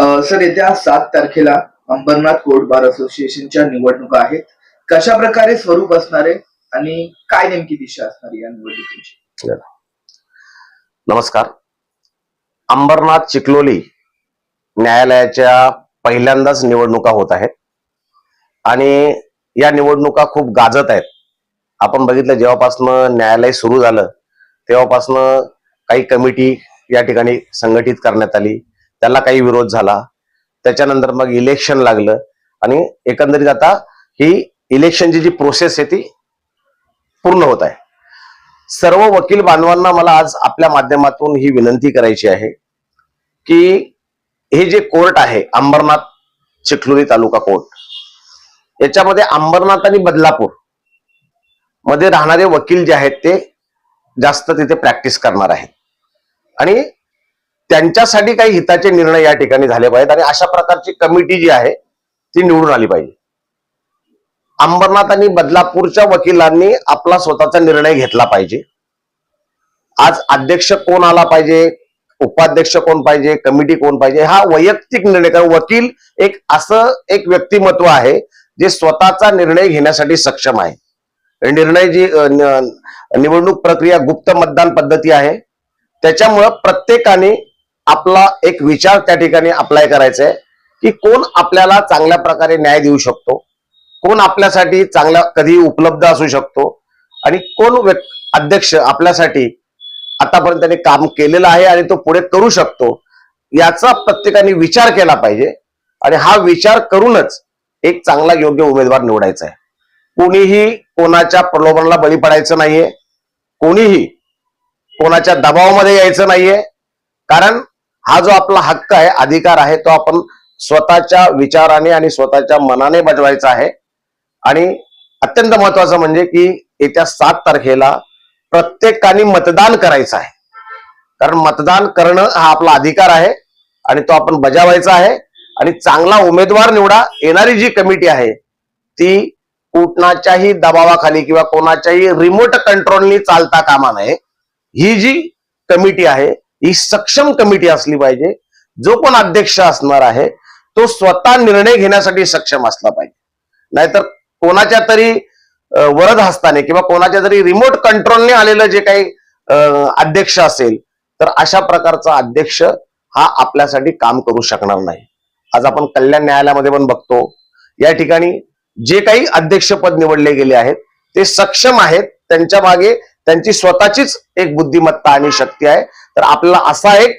Sir येत्या सात तारखेला अंबरनाथ कोर्ट बार असोसिएशनच्या निवडणुका आहेत. कशा प्रकारे स्वरूप असणार आहे आणि काय नेमकी दिशा असणार या निवडणुकीची? नमस्कार. अंबरनाथ चिखलोली न्यायालयाच्या पहिल्यांदाच निवडणुका होत आहेत. आणि या निवडणुका खूप गाजत आहेत. आपण बघितलं जेव्हापासनं न्यायालय सुरू झालं तेव्हापासनं काही कमिटी या ठिकाणी संघटित करण्यात आली. त्याला काही विरोध झाला. त्याच्यानंतर मग इलेक्शन लागलं. आणि एकंदरीत आता ही इलेक्शनची जी प्रोसेस आहे ती पूर्ण होत आहे. सर्व वकील बांधवांना मला आज आपल्या माध्यमातून ही विनंती करायची आहे की हे जे कोर्ट आहे अंबरनाथ चिखलुरी तालुका कोर्ट याच्यामध्ये अंबरनाथ आणि बदलापूरमध्ये राहणारे वकील जे आहेत ते जास्त तिथे प्रॅक्टिस करणार आहेत. आणि त्यांच्यासाठी काही हिताचे निर्णय या ठिकाणी झाले पाहिजेत आणि अशा प्रकारची कमिटी जी आहे ती निवडून आली पाहिजे. अंबरनाथ आणि बदलापूरच्या वकिलांनी आपला स्वतःचा निर्णय घेतला पाहिजे. आज अध्यक्ष कोण आला पाहिजे? उपाध्यक्ष कोण पाहिजे? कमिटी कोण पाहिजे? हा वैयक्तिक निर्णय कारण वकील एक असं एक व्यक्तिमत्व आहे जे स्वतःचा निर्णय घेण्यासाठी सक्षम आहे. निर्णय जी निवडणूक प्रक्रिया गुप्त मतदान पद्धती आहे त्याच्यामुळं प्रत्येकाने आपला एक विचार त्या ठिकाणी अप्लाय करायचा आहे की कोण आपल्याला चांगल्या प्रकारे न्याय देऊ शकतो? कोण आपल्यासाठी चांगला कधी उपलब्ध असू शकतो? आणि कोण अध्यक्ष आपल्यासाठी आतापर्यंत काम केलेलं आहे आणि तो पुढे करू शकतो? याचा प्रत्येकाने विचार केला पाहिजे. आणि हा विचार करूनच एक चांगला योग्य उमेदवार निवडायचा आहे. कोणीही कोणाच्या प्रलोभनाला बळी पडायचं नाहीये. कोणीही कोणाच्या दबावामध्ये यायचं नाहीये. कारण हा जो आपला हक्क आहे अधिकार आहे तो आपण स्वतःच्या विचाराने आणि स्वतःच्या मनाने बजवायचा आहे. आणि अत्यंत महत्वाचं म्हणजे की येत्या सात तारखेला प्रत्येकाने मतदान करायचं आहे. कारण मतदान करणं हा आपला अधिकार आहे आणि तो आपण बजावायचा आहे. आणि चांगला उमेदवार निवडा येणारी जी कमिटी आहे ती कुठणाच्याही दबावाखाली किंवा कोणाच्याही रिमोट कंट्रोलनी चालता कामा नये. ही जी कमिटी आहे ही सक्षम कमिटी असली पाहिजे. जो कोण अध्यक्ष असणार आहे तो स्वतः निर्णय घेण्यासाठी सक्षम असला पाहिजे. नाहीतर कोणाच्या तरी वरद हस्ताने किंवा कोणाच्या तरी रिमोट कंट्रोलने आलेलं जे काही अध्यक्ष असेल तर अशा प्रकारचा अध्यक्ष हा आपल्यासाठी काम करू शकणार नाही. आज आपण कल्याण न्यायालयामध्ये पण बघतो या ठिकाणी जे काही अध्यक्षपद निवडले गेले आहेत ते सक्षम आहेत त्यांच्या मागे त्यांची स्वतःचीच एक बुद्धिमत्ता आणि शक्ती आहे. तर आपल्याला असा एक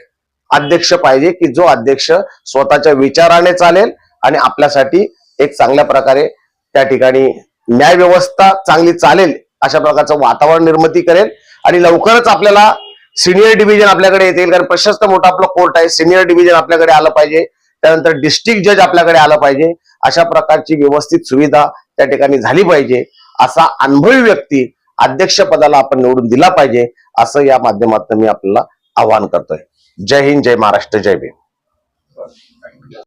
अध्यक्ष पाहिजे की जो अध्यक्ष स्वतःच्या विचाराने चालेल आणि आपल्यासाठी एक चांगल्या प्रकारे त्या ठिकाणी न्याय व्यवस्था चांगली चालेल अशा प्रकारचं वातावरण निर्मिती करेल. आणि लवकरच आपल्याला सिनियर डिव्हिजन आपल्याकडे येतील कारण प्रशस्त मोठा आपला कोर्ट आहे सिनियर डिव्हिजन आपल्याकडे आलं पाहिजे. त्यानंतर डिस्ट्रिक्ट जज आपल्याकडे आलं पाहिजे. अशा प्रकारची व्यवस्थित सुविधा त्या ठिकाणी झाली पाहिजे. असा अनुभवी व्यक्ती अध्यक्ष पदाला आपण निवडून दिला पाहिजे असं या माध्यमातून मी आपल्याला आवाहन करतोय. जय हिंद जय महाराष्ट्र जय भीम.